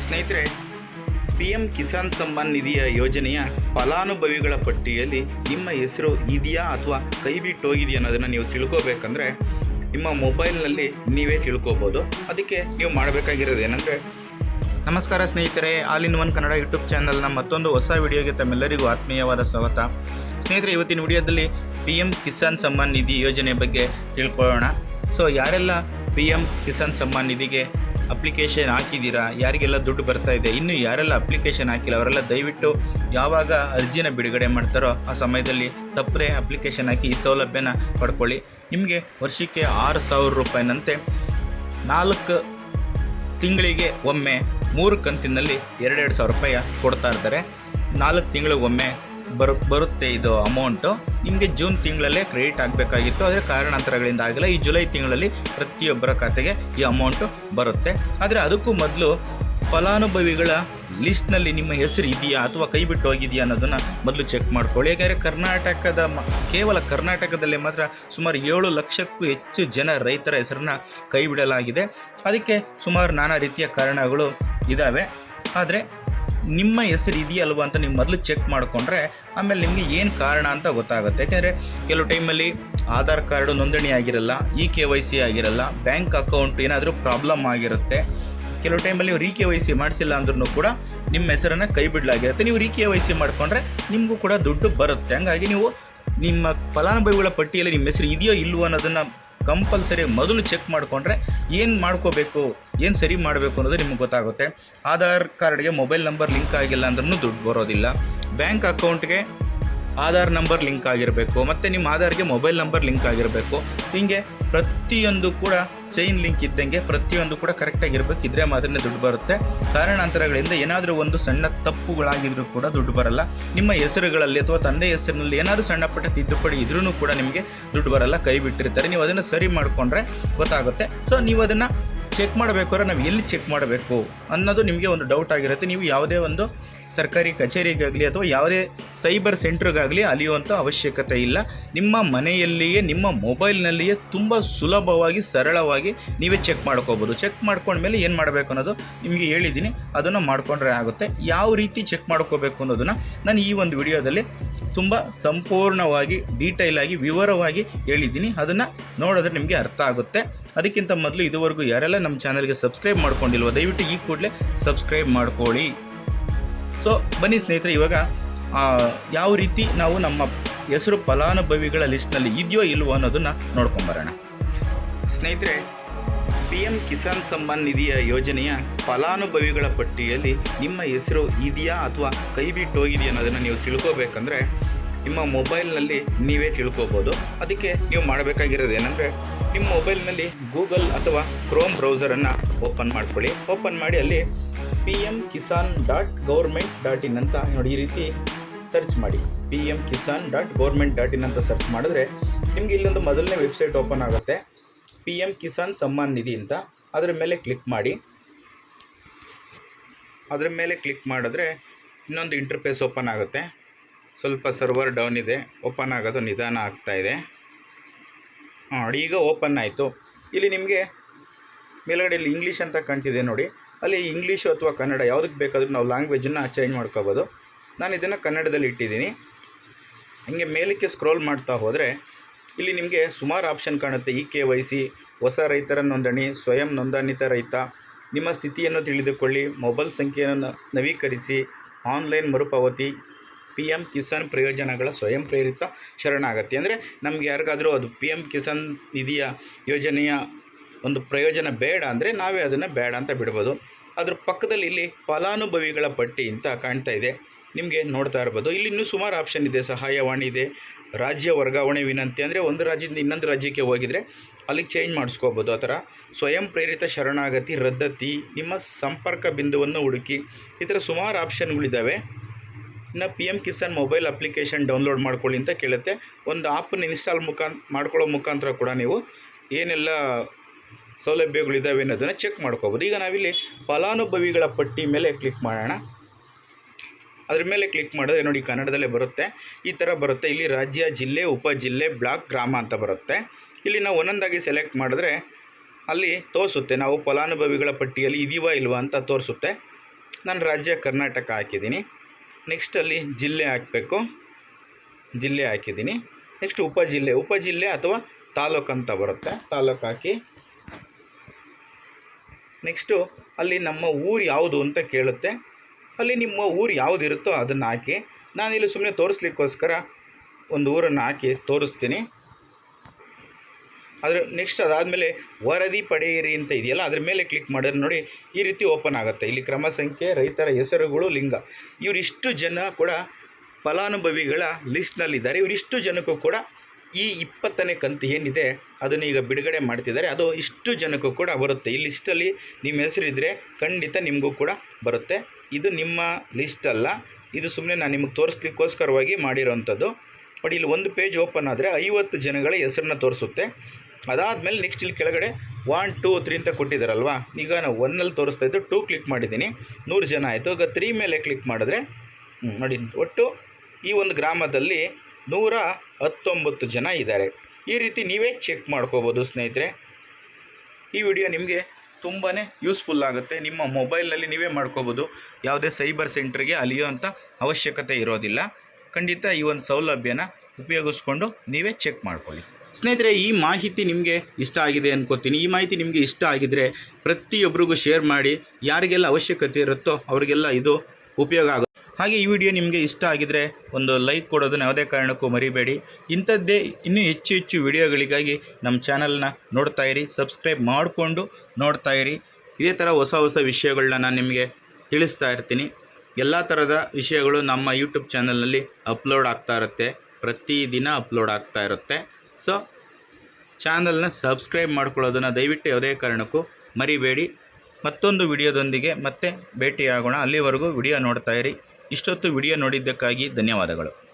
ಸ್ನೇಹಿತರೆ P M Kisan Samman ನಿಧಿಯ ಯೋಜನೆಯ ಫಲಾನುಭವಿಗಳ ಪಟ್ಟಿಯಲ್ಲಿ ನಿಮ್ಮ ಹೆಸರು ಇದೆಯಾ ಅಥವಾ ಕೈ ಬಿಟ್ಟು ಹೋಗಿದೆಯಾ ಅನ್ನೋದನ್ನು ನೀವು ತಿಳ್ಕೋಬೇಕಂದ್ರೆ ನಿಮ್ಮ ಮೊಬೈಲ್ನಲ್ಲಿ ನೀವೇ ತಿಳ್ಕೋಬೋದು. ಅದಕ್ಕೆ ನೀವು ಮಾಡಬೇಕಾಗಿರೋದು ಏನಂದರೆ, ನಮಸ್ಕಾರ ಸ್ನೇಹಿತರೆ, all in one Kannada YouTube ಚಾನಲ್ನ ಮತ್ತೊಂದು ಹೊಸ ವಿಡಿಯೋಗೆ ತಮ್ಮೆಲ್ಲರಿಗೂ ಆತ್ಮೀಯವಾದ ಸ್ವಾಗತ. ಸ್ನೇಹಿತರೆ, ಇವತ್ತಿನ ವಿಡಿಯೋದಲ್ಲಿ ಪಿ ಎಂ ಕಿಸಾನ್ ಸಮ್ಮಾನ್ ನಿಧಿ ಯೋಜನೆ ಬಗ್ಗೆ ತಿಳ್ಕೊಳ್ಳೋಣ. ಸೊ, ಯಾರೆಲ್ಲ ಪಿ ಎಂ ಕಿಸಾನ್ ಸಮ್ಮಾನ್ ನಿಧಿಗೆ ಅಪ್ಲಿಕೇಶನ್ ಹಾಕಿದ್ದೀರಾ ಯಾರಿಗೆಲ್ಲ ದುಡ್ಡು ಬರ್ತಾ ಇದೆ? ಇನ್ನು ಯಾರೆಲ್ಲ ಅಪ್ಲಿಕೇಶನ್ ಹಾಕಿಲ್ಲ? ಅವರೆಲ್ಲ ದಯವಿಟ್ಟು ಯಾವಾಗ ಅರ್ಜಿನ ಬಿಡುಗಡೆ ಮಾಡ್ತಾರೋ ಆ ಸಮಯದಲ್ಲಿ ತಪ್ಪದೆ ಅಪ್ಲಿಕೇಶನ್ ಹಾಕಿ ಈ ಸೌಲಭ್ಯನ ಪಡ್ಕೊಳ್ಳಿ. ನಿಮಗೆ ವರ್ಷಕ್ಕೆ ಆರು ಸಾವಿರ ರೂಪಾಯಿನಂತೆ ನಾಲ್ಕು ತಿಂಗಳಿಗೆ ಒಮ್ಮೆ ಮೂರು ಕಂತಿನಲ್ಲಿ ಎರಡೆರಡು ಸಾವಿರ ರೂಪಾಯಿ ಕೊಡ್ತಾ ಇರ್ತಾರೆ ನಾಲ್ಕು ತಿಂಗಳಿಗೊಮ್ಮೆ ಬರು, ಬರುತ್ತೆ ಇದು ಅಮೌಂಟು ನಿಮಗೆ ಜೂನ್ ತಿಂಗಳಲ್ಲೇ ಕ್ರೆಡಿಟ್ ಆಗಬೇಕಾಗಿತ್ತು. ಆದರೆ ಕಾರಣಾಂತರಗಳಿಂದ ಆಗಿಲ್ಲ. ಈ ಜುಲೈ ತಿಂಗಳಲ್ಲಿ ಪ್ರತಿಯೊಬ್ಬರ ಖಾತೆಗೆ ಈ ಅಮೌಂಟು ಬರುತ್ತೆ. ಆದರೆ ಅದಕ್ಕೂ ಮೊದಲು ಫಲಾನುಭವಿಗಳ ಲಿಸ್ಟ್ನಲ್ಲಿ ನಿಮ್ಮ ಹೆಸರು ಇದೆಯಾ ಅಥವಾ ಕೈ ಬಿಟ್ಟು ಹೋಗಿದೆಯಾ ಅನ್ನೋದನ್ನು ಮೊದಲು ಚೆಕ್ ಮಾಡ್ಕೊಳ್ಳಿ. ಯಾಕಂದರೆ ಕರ್ನಾಟಕದ ಮ, ಕೇವಲ ಕರ್ನಾಟಕದಲ್ಲೇ ಮಾತ್ರ ಸುಮಾರು ಏಳು ಲಕ್ಷಕ್ಕೂ ಹೆಚ್ಚು ಜನ ರೈತರ ಹೆಸರನ್ನ ಕೈ ಬಿಡಲಾಗಿದೆ ಅದಕ್ಕೆ ಸುಮಾರು ನಾನಾ ರೀತಿಯ ಕಾರಣಗಳು ಇದ್ದಾವೆ ಆದರೆ ನಿಮ್ಮ ಹೆಸರು ಇದೆಯಲ್ವಾ ಅಂತ ನೀವು ಮೊದಲು ಚೆಕ್ ಮಾಡಿಕೊಂಡ್ರೆ ಆಮೇಲೆ ನಿಮಗೆ ಏನು ಕಾರಣ ಅಂತ ಗೊತ್ತಾಗುತ್ತೆ. ಯಾಕೆಂದರೆ ಕೆಲವು ಟೈಮಲ್ಲಿ ಆಧಾರ್ ಕಾರ್ಡು ನೋಂದಣಿ ಆಗಿರಲ್ಲ ಇ ಕೆ ವೈ ಸಿ ಆಗಿರಲ್ಲ ಬ್ಯಾಂಕ್ ಅಕೌಂಟ್ ಏನಾದರೂ ಪ್ರಾಬ್ಲಮ್ ಆಗಿರುತ್ತೆ. ಕೆಲವು ಟೈಮಲ್ಲಿ ನೀವು ರೀ ಕೆ ವೈ ಸಿ ಮಾಡಿಸಿಲ್ಲ ಅಂದ್ರೂ ಕೂಡ ನಿಮ್ಮ ಹೆಸರನ್ನು ಕೈ ಬಿಡಲಾಗಿರುತ್ತೆ. ನೀವು ರೀ ಕೆ ವೈ ಸಿ ಮಾಡಿಕೊಂಡ್ರೆ ನಿಮಗೂ ಕೂಡ ದುಡ್ಡು ಬರುತ್ತೆ. ಹಂಗಾಗಿ ನೀವು ನಿಮ್ಮ ಫಲಾನುಭವಿಗಳ ಪಟ್ಟಿಯಲ್ಲಿ ನಿಮ್ಮ ಹೆಸರು ಇದೆಯೋ ಇಲ್ವೋ ಅನ್ನೋದನ್ನು ಕಂಪಲ್ಸರಿ ಮೊದಲು ಚೆಕ್ ಮಾಡಿಕೊಂಡ್ರೆ ಏನು ಮಾಡ್ಕೋಬೇಕು, ಏನು ಸರಿ ಮಾಡಬೇಕು ಅನ್ನೋದು ನಿಮ್ಗೆ ಗೊತ್ತಾಗುತ್ತೆ. ಆಧಾರ್ ಕಾರ್ಡ್ಗೆ ಮೊಬೈಲ್ ನಂಬರ್ ಲಿಂಕ್ ಆಗಿಲ್ಲ ಅಂದ್ರೂ ದುಡ್ಡು ಬರೋದಿಲ್ಲ. ಬ್ಯಾಂಕ್ ಅಕೌಂಟ್ಗೆ ಆಧಾರ್ ನಂಬರ್ ಲಿಂಕ್ ಆಗಿರಬೇಕು, ಮತ್ತು ನಿಮ್ಮ ಆಧಾರ್ಗೆ ಮೊಬೈಲ್ ನಂಬರ್ ಲಿಂಕ್ ಆಗಿರಬೇಕು. ಹೀಗೆ ಪ್ರತಿಯೊಂದು ಕೂಡ ಚೈನ್ ಲಿಂಕ್ ಇದ್ದಂಗೆ ಪ್ರತಿಯೊಂದು ಕೂಡ ಕರೆಕ್ಟಾಗಿರ್ಬೇಕು ಇದ್ರೆ ಮಾತ್ರ ದುಡ್ಡು ಬರುತ್ತೆ. ಕಾರಣಾಂತರಗಳಿಂದ ಏನಾದರೂ ಒಂದು ಸಣ್ಣ ತಪ್ಪುಗಳಾಗಿದ್ರು ಕೂಡ ದುಡ್ಡು ಬರಲ್ಲ. ನಿಮ್ಮ ಹೆಸರುಗಳಲ್ಲಿ ಅಥವಾ ತಂದೆ ಹೆಸರಿನಲ್ಲಿ ಏನಾದರೂ ಸಣ್ಣ ಪುಟ್ಟ ತಿದ್ದುಪಡಿ ಇದ್ರೂ ಕೂಡ ನಿಮಗೆ ದುಡ್ಡು ಬರಲ್ಲ. ಕೈ ಬಿಟ್ಟಿರ್ತಾರೆ. ನೀವು ಅದನ್ನು ಸರಿ ಮಾಡಿಕೊಂಡ್ರೆ ಗೊತ್ತಾಗುತ್ತೆ. ಸೊ ನೀವು ಅದನ್ನು ಚೆಕ್ ಮಾಡಬೇಕಾದ್ರೆ ನಾವು ಎಲ್ಲಿ ಚೆಕ್ ಮಾಡಬೇಕು ಅನ್ನೋದು ನಿಮಗೆ ಒಂದು ಡೌಟ್ ಆಗಿರುತ್ತೆ. ನೀವು ಯಾವುದೇ ಒಂದು ಸರ್ಕಾರಿ ಕಚೇರಿಗಾಗಲಿ ಅಥವಾ ಯಾವುದೇ ಸೈಬರ್ ಸೆಂಟ್ರಿಗಾಗಲಿ ಅಲಿಯುವಂಥ ಅವಶ್ಯಕತೆ ಇಲ್ಲ. ನಿಮ್ಮ ಮನೆಯಲ್ಲಿಯೇ, ನಿಮ್ಮ ಮೊಬೈಲ್ನಲ್ಲಿಯೇ ತುಂಬ ಸುಲಭವಾಗಿ, ಸರಳವಾಗಿ ನೀವೇ ಚೆಕ್ ಮಾಡ್ಕೋಬೋದು. ಚೆಕ್ ಮಾಡ್ಕೊಂಡ್ಮೇಲೆ ಏನು ಮಾಡಬೇಕು ಅನ್ನೋದು ನಿಮಗೆ ಹೇಳಿದ್ದೀನಿ. ಅದನ್ನು ಮಾಡಿಕೊಂಡ್ರೆ ಆಗುತ್ತೆ. ಯಾವ ರೀತಿ ಚೆಕ್ ಮಾಡ್ಕೋಬೇಕು ಅನ್ನೋದನ್ನು ನಾನು ಈ ಒಂದು ವಿಡಿಯೋದಲ್ಲಿ ತುಂಬ ಸಂಪೂರ್ಣವಾಗಿ ಡೀಟೈಲಾಗಿ ವಿವರವಾಗಿ ಹೇಳಿದ್ದೀನಿ. ಅದನ್ನು ನೋಡಿದ್ರೆ ನಿಮಗೆ ಅರ್ಥ ಆಗುತ್ತೆ. ಅದಕ್ಕಿಂತ ಮೊದಲು ಇದುವರೆಗೂ ಯಾರೆಲ್ಲ ನಮ್ಮ ಚಾನಲ್ಗೆ ಸಬ್ಸ್ಕ್ರೈಬ್ ಮಾಡ್ಕೊಂಡಿಲ್ವೋ, ದಯವಿಟ್ಟು ಈ ಕೂಡಲೇ ಸಬ್ಸ್ಕ್ರೈಬ್ ಮಾಡ್ಕೊಳ್ಳಿ. ಸೊ ಬನ್ನಿ ಸ್ನೇಹಿತರೆ, ಇವಾಗ ಯಾವ ರೀತಿ ನಾವು ನಮ್ಮ ಹೆಸರು ಫಲಾನುಭವಿಗಳ ಲಿಸ್ಟ್ನಲ್ಲಿ ಇದೆಯೋ ಇಲ್ವೋ ಅನ್ನೋದನ್ನು ನೋಡ್ಕೊಂಬರೋಣ ಸ್ನೇಹಿತರೆ ಪಿ ಎಂ ಕಿಸಾನ್ ಸಮ್ಮಾನ್ ನಿಧಿಯ ಯೋಜನೆಯ ಫಲಾನುಭವಿಗಳ ಪಟ್ಟಿಯಲ್ಲಿ ನಿಮ್ಮ ಹೆಸರು ಇದೆಯಾ ಅಥವಾ ಕೈ ಹೋಗಿದೆಯಾ ಅನ್ನೋದನ್ನು ನೀವು ತಿಳ್ಕೋಬೇಕಂದ್ರೆ, ನಿಮ್ಮ ಮೊಬೈಲ್ನಲ್ಲಿ ನೀವೇ ತಿಳ್ಕೋಬೋದು. ಅದಕ್ಕೆ ನೀವು ಮಾಡಬೇಕಾಗಿರೋದು ಏನಂದರೆ, ನಿಮ್ಮ ಮೊಬೈಲ್ನಲ್ಲಿ ಗೂಗಲ್ ಅಥವಾ ಕ್ರೋಮ್ ಬ್ರೌಸರನ್ನು ಓಪನ್ ಮಾಡ್ಕೊಳ್ಳಿ. ಓಪನ್ ಮಾಡಿ ಅಲ್ಲಿ P M Kisan dot government dot in ಅಂತ ನೋಡಿ ಈ ರೀತಿ ಸರ್ಚ್ ಮಾಡಿ. P M Kisan dot government dot in ಅಂತ ಸರ್ಚ್ ಮಾಡಿದ್ರೆ ನಿಮಗೆ ಇಲ್ಲೊಂದು ಮೊದಲನೇ ವೆಬ್ಸೈಟ್ ಓಪನ್ ಆಗುತ್ತೆ. ಪಿ ಎಂ ಕಿಸಾನ್ ಸಮ್ಮಾನ್ ನಿಧಿ ಅಂತ. ಅದರ ಮೇಲೆ ಕ್ಲಿಕ್ ಮಾಡಿ. ಅದರ ಮೇಲೆ ಕ್ಲಿಕ್ ಮಾಡಿದ್ರೆ ಇನ್ನೊಂದು ಇಂಟರ್ಫೇಸ್ ಓಪನ್ ಆಗುತ್ತೆ. ಸ್ವಲ್ಪ ಸರ್ವರ್ ಡೌನ್ ಇದೆ. ಓಪನ್ ಆಗೋದು ನಿಧಾನ ಆಗ್ತಾ ಇದೆ. ಈಗ ಓಪನ್ ಆಯಿತು. ಇಲ್ಲಿ ನಿಮಗೆ ಮೇಲುಗಡೆಯಲ್ಲಿ ಇಂಗ್ಲೀಷ್ ಅಂತ ಕಾಣ್ತಿದೆ ನೋಡಿ. ಅಲ್ಲಿ ಇಂಗ್ಲೀಷು ಅಥವಾ ಕನ್ನಡ ಯಾವುದಕ್ಕೆ ಬೇಕಾದರೂ ನಾವು ಲ್ಯಾಂಗ್ವೇಜನ್ನು ಚೇಂಜ್ ಮಾಡ್ಕೋಬೋದು. ನಾನು ಇದನ್ನು ಕನ್ನಡದಲ್ಲಿ ಇಟ್ಟಿದ್ದೀನಿ. ಹಿಂಗೆ ಮೇಲಕ್ಕೆ ಸ್ಕ್ರೋಲ್ ಮಾಡ್ತಾ ಹೋದರೆ ಇಲ್ಲಿ ನಿಮಗೆ ಸುಮಾರು ಆಪ್ಷನ್ ಕಾಣುತ್ತೆ. ಇ ಕೆ ವೈ ಸಿ, ಹೊಸ ರೈತರ ನೋಂದಣಿ, ಸ್ವಯಂ ನೋಂದಾಣಿತ ರೈತ, ನಿಮ್ಮ ಸ್ಥಿತಿಯನ್ನು ತಿಳಿದುಕೊಳ್ಳಿ, ಮೊಬೈಲ್ ಸಂಖ್ಯೆಯನ್ನು ನವೀಕರಿಸಿ, ಆನ್ಲೈನ್ ಮರುಪಾವತಿ, ಪಿ ಎಂ ಕಿಸಾನ್ ಪ್ರಯೋಜನಗಳ ಸ್ವಯಂ ಪ್ರೇರಿತ ಶರಣಾಗತಿ. ಅಂದರೆ ನಮ್ಗೆ ಯಾರಿಗಾದರೂ ಅದು ಪಿ ಎಂ ಕಿಸಾನ್ ನಿಧಿಯ ಯೋಜನೆಯ ಒಂದು ಪ್ರಯೋಜನ ಬೇಡ ಅಂದರೆ ನಾವೇ ಅದನ್ನು ಬೇಡ ಅಂತ ಬಿಡ್ಬೋದು. ಅದ್ರ ಪಕ್ಕದಲ್ಲಿ ಇಲ್ಲಿ ಫಲಾನುಭವಿಗಳ ಪಟ್ಟಿ ಅಂತ ಕಾಣ್ತಾ ಇದೆ. ನಿಮಗೆ ನೋಡ್ತಾ ಇರ್ಬೋದು. ಇಲ್ಲಿ ಇನ್ನೂ ಸುಮಾರು ಆಪ್ಷನ್ ಇದೆ. ಸಹಾಯವಾಣಿ ಇದೆ. ರಾಜ್ಯ ವರ್ಗಾವಣೆ ವಿನಂತಿ ಅಂದರೆ ಒಂದು ರಾಜ್ಯದಿಂದ ಇನ್ನೊಂದು ರಾಜ್ಯಕ್ಕೆ ಹೋಗಿದರೆ ಅಲ್ಲಿಗೆ ಚೇಂಜ್ ಮಾಡಿಸ್ಕೋಬೋದು ಆ ಥರ. ಸ್ವಯಂ ಪ್ರೇರಿತ ಶರಣಾಗತಿ, ರದ್ದತಿ, ನಿಮ್ಮ ಸಂಪರ್ಕ ಬಿಂದುವನ್ನು ಹುಡುಕಿ ಈ ಥರ ಸುಮಾರು ಆಪ್ಷನ್ಗಳಿದ್ದಾವೆ ಇನ್ನು P M Kisan mobile application download ಮಾಡ್ಕೊಳ್ಳಿ ಅಂತ ಕೇಳುತ್ತೆ. ಒಂದು ಆ್ಯಪನ್ನು ಇನ್ಸ್ಟಾಲ್ ಮುಖಾಂತ ಮಾಡ್ಕೊಳ್ಳೋ ಮುಖಾಂತರ ಕೂಡ ನೀವು ಏನೆಲ್ಲ ಸೌಲಭ್ಯಗಳಿದ್ದಾವೆ ಅನ್ನೋದನ್ನು ಚೆಕ್ ಮಾಡ್ಕೋಬೋದು. ಈಗ ನಾವಿಲ್ಲಿ ಫಲಾನುಭವಿಗಳ ಪಟ್ಟಿ ಮೇಲೆ ಕ್ಲಿಕ್ ಮಾಡೋಣ. ಅದ್ರ ಮೇಲೆ ಕ್ಲಿಕ್ ಮಾಡಿದ್ರೆ ನೋಡಿ ಕನ್ನಡದಲ್ಲೇ ಬರುತ್ತೆ. ಈ ಥರ ಬರುತ್ತೆ. ಇಲ್ಲಿ ರಾಜ್ಯ, ಜಿಲ್ಲೆ, ಉಪ ಜಿಲ್ಲೆ, ಬ್ಲಾಕ್, ಗ್ರಾಮ ಅಂತ ಬರುತ್ತೆ. ಇಲ್ಲಿ ನಾವು ಒಂದೊಂದಾಗಿ ಸೆಲೆಕ್ಟ್ ಮಾಡಿದ್ರೆ ಅಲ್ಲಿ ತೋರಿಸುತ್ತೆ. ನಾವು ಫಲಾನುಭವಿಗಳ ಪಟ್ಟಿಯಲ್ಲಿ ಇದೀವಾ ಇಲ್ವಾ ಅಂತ ತೋರಿಸುತ್ತೆ. ನಾನು ರಾಜ್ಯ ಕರ್ನಾಟಕ ಹಾಕಿದ್ದೀನಿ. ನೆಕ್ಸ್ಟ್ ಅಲ್ಲಿ ಜಿಲ್ಲೆ ಹಾಕಬೇಕು. ಜಿಲ್ಲೆ ಹಾಕಿದ್ದೀನಿ. ನೆಕ್ಸ್ಟ್ ಉಪಜಿಲ್ಲೆ ಉಪಜಿಲ್ಲೆ ಅಥವಾ ತಾಲೂಕು ಅಂತ ಬರುತ್ತೆ. ತಾಲೂಕು ಹಾಕಿ ನೆಕ್ಸ್ಟು ಅಲ್ಲಿ ನಮ್ಮ ಊರು ಯಾವುದು ಅಂತ ಕೇಳುತ್ತೆ. ಅಲ್ಲಿ ನಿಮ್ಮ ಊರು ಯಾವುದು ಇರುತ್ತೋ ಅದನ್ನು ಹಾಕಿ, ನಾನಿಲ್ಲಿ ಸುಮ್ಮನೆ ತೋರಿಸ್ಲಿಕ್ಕೋಸ್ಕರ ಒಂದು ಊರನ್ನು ಹಾಕಿ ತೋರಿಸ್ತೀನಿ. ಅದ್ರ ನೆಕ್ಸ್ಟ್ ಅದಾದಮೇಲೆ ವರದಿ ಪಡೆಯಿರಿ ಅಂತ ಇದೆಯಲ್ಲ, ಅದ್ರ ಮೇಲೆ ಕ್ಲಿಕ್ ಮಾಡಿದ್ರೆ ನೋಡಿ ಈ ರೀತಿ ಓಪನ್ ಆಗುತ್ತೆ. ಇಲ್ಲಿ ಕ್ರಮ ಸಂಖ್ಯೆ, ರೈತರ ಹೆಸರುಗಳು, ಲಿಂಗ. ಇವರಿಷ್ಟು ಜನ ಕೂಡ ಫಲಾನುಭವಿಗಳ ಲಿಸ್ಟ್ನಲ್ಲಿದ್ದಾರೆ ಇವರಿಷ್ಟು ಜನಕ್ಕೂ ಕೂಡ ಈ ಇಪ್ಪತ್ತನೇ ಕಂತು ಏನಿದೆ, ಅದನ್ನು ಈಗ ಬಿಡುಗಡೆ ಮಾಡ್ತಿದ್ದಾರೆ. ಅದು ಇಷ್ಟು ಜನಕ್ಕೂ ಕೂಡ ಬರುತ್ತೆ. ಈ ಲಿಸ್ಟಲ್ಲಿ ನಿಮ್ಮ ಹೆಸರಿದ್ದರೆ ಖಂಡಿತ ನಿಮಗೂ ಕೂಡ ಬರುತ್ತೆ. ಇದು ನಿಮ್ಮ ಲಿಸ್ಟ್ ಅಲ್ಲ. ಇದು ಸುಮ್ಮನೆ ನಾನು ನಿಮಗೆ ತೋರಿಸ್ಲಿಕ್ಕೋಸ್ಕರವಾಗಿ ಮಾಡಿರೋವಂಥದ್ದು ಬಟ್ ಇಲ್ಲಿ ಒಂದು ಪೇಜ್ ಓಪನ್ ಆದರೆ ಐವತ್ತು ಜನಗಳ ಹೆಸರನ್ನ ತೋರಿಸುತ್ತೆ. ಅದಾದಮೇಲೆ ನೆಕ್ಸ್ಟ್ ಇಲ್ಲಿ ಕೆಳಗಡೆ ಒನ್ ಟೂ ತ್ರೀ ಅಂತ ಕೊಟ್ಟಿದ್ದಾರಲ್ವಾ? ಈಗ ನಾನು ಒನ್ನಲ್ಲಿ ತೋರಿಸ್ತಾ ಇದ್ದು ಟೂ ಕ್ಲಿಕ್ ಮಾಡಿದ್ದೀನಿ. ನೂರು ಜನ ಆಯಿತು. ಈಗ ತ್ರೀ ಮೇಲೆ ಕ್ಲಿಕ್ ಮಾಡಿದ್ರೆ ನೋಡಿ, ಒಟ್ಟು ಈ ಒಂದು ಗ್ರಾಮದಲ್ಲಿ ನೂರ ಹತ್ತೊಂಬತ್ತು ಜನ ಇದ್ದಾರೆ. ಈ ರೀತಿ ನೀವೇ ಚೆಕ್ ಮಾಡ್ಕೋಬೋದು ಸ್ನೇಹಿತರೆ. ಈ ವಿಡಿಯೋ ನಿಮಗೆ ತುಂಬಾ ಯೂಸ್ಫುಲ್ ಆಗುತ್ತೆ. ನಿಮ್ಮ ಮೊಬೈಲ್ನಲ್ಲಿ ನೀವೇ ಮಾಡ್ಕೋಬೋದು. ಯಾವುದೇ ಸೈಬರ್ ಸೆಂಟ್ರಿಗೆ ಅಲಿಯೋಂಥ ಅವಶ್ಯಕತೆ ಇರೋದಿಲ್ಲ. ಖಂಡಿತ ಈ ಒಂದು ಸೌಲಭ್ಯನ ಉಪಯೋಗಿಸ್ಕೊಂಡು ನೀವೇ ಚೆಕ್ ಮಾಡ್ಕೊಳ್ಳಿ. ಸ್ನೇಹಿತರೆ, ಈ ಮಾಹಿತಿ ನಿಮಗೆ ಇಷ್ಟ ಆಗಿದೆ ಅನ್ಕೋತೀನಿ. ಈ ಮಾಹಿತಿ ನಿಮಗೆ ಇಷ್ಟ ಆಗಿದರೆ ಪ್ರತಿಯೊಬ್ಬರಿಗೂ ಶೇರ್ ಮಾಡಿ. ಯಾರಿಗೆಲ್ಲ ಅವಶ್ಯಕತೆ ಇರುತ್ತೋ ಅವರಿಗೆಲ್ಲ ಇದು ಉಪಯೋಗ ಆಗುತ್ತೆ. ಹಾಗೆ ಈ ವಿಡಿಯೋ ನಿಮಗೆ ಇಷ್ಟ ಆಗಿದರೆ ಒಂದು ಲೈಕ್ ಕೊಡೋದನ್ನು ಯಾವುದೇ ಕಾರಣಕ್ಕೂ ಮರಿಬೇಡಿ. ಇಂಥದ್ದೇ ಇನ್ನೂ ಹೆಚ್ಚು ಹೆಚ್ಚು ವಿಡಿಯೋಗಳಿಗಾಗಿ ನಮ್ಮ ಚಾನಲ್ನ ನೋಡ್ತಾ ಇರಿ, ಸಬ್ಸ್ಕ್ರೈಬ್ ಮಾಡಿಕೊಂಡು ನೋಡ್ತಾ ಇರಿ. ಇದೇ ಥರ ಹೊಸ ಹೊಸ ವಿಷಯಗಳನ್ನ ನಾನು ನಿಮಗೆ ತಿಳಿಸ್ತಾ ಇರ್ತೀನಿ. ಎಲ್ಲ ಥರದ ವಿಷಯಗಳು ನಮ್ಮ ಯೂಟ್ಯೂಬ್ ಚಾನಲ್ನಲ್ಲಿ ಅಪ್ಲೋಡ್ ಆಗ್ತಾ ಇರುತ್ತೆ. ಪ್ರತಿದಿನ ಅಪ್ಲೋಡ್ ಆಗ್ತಾ ಇರುತ್ತೆ. ಸೊ, ಚಾನಲ್ನ ಸಬ್ಸ್ಕ್ರೈಬ್ ಮಾಡ್ಕೊಳ್ಳೋದನ್ನು ದಯವಿಟ್ಟು ಯಾವುದೇ ಕಾರಣಕ್ಕೂ ಮರಿಬೇಡಿ. ಮತ್ತೊಂದು ವಿಡಿಯೋದೊಂದಿಗೆ ಮತ್ತೆ ಭೇಟಿಯಾಗೋಣ. ಅಲ್ಲಿವರೆಗೂ ವಿಡಿಯೋ ನೋಡ್ತಾ ಇರಿ. ಇಷ್ಟೊತ್ತು ವಿಡಿಯೋ ನೋಡಿದ್ದಕ್ಕಾಗಿ ಧನ್ಯವಾದಗಳು.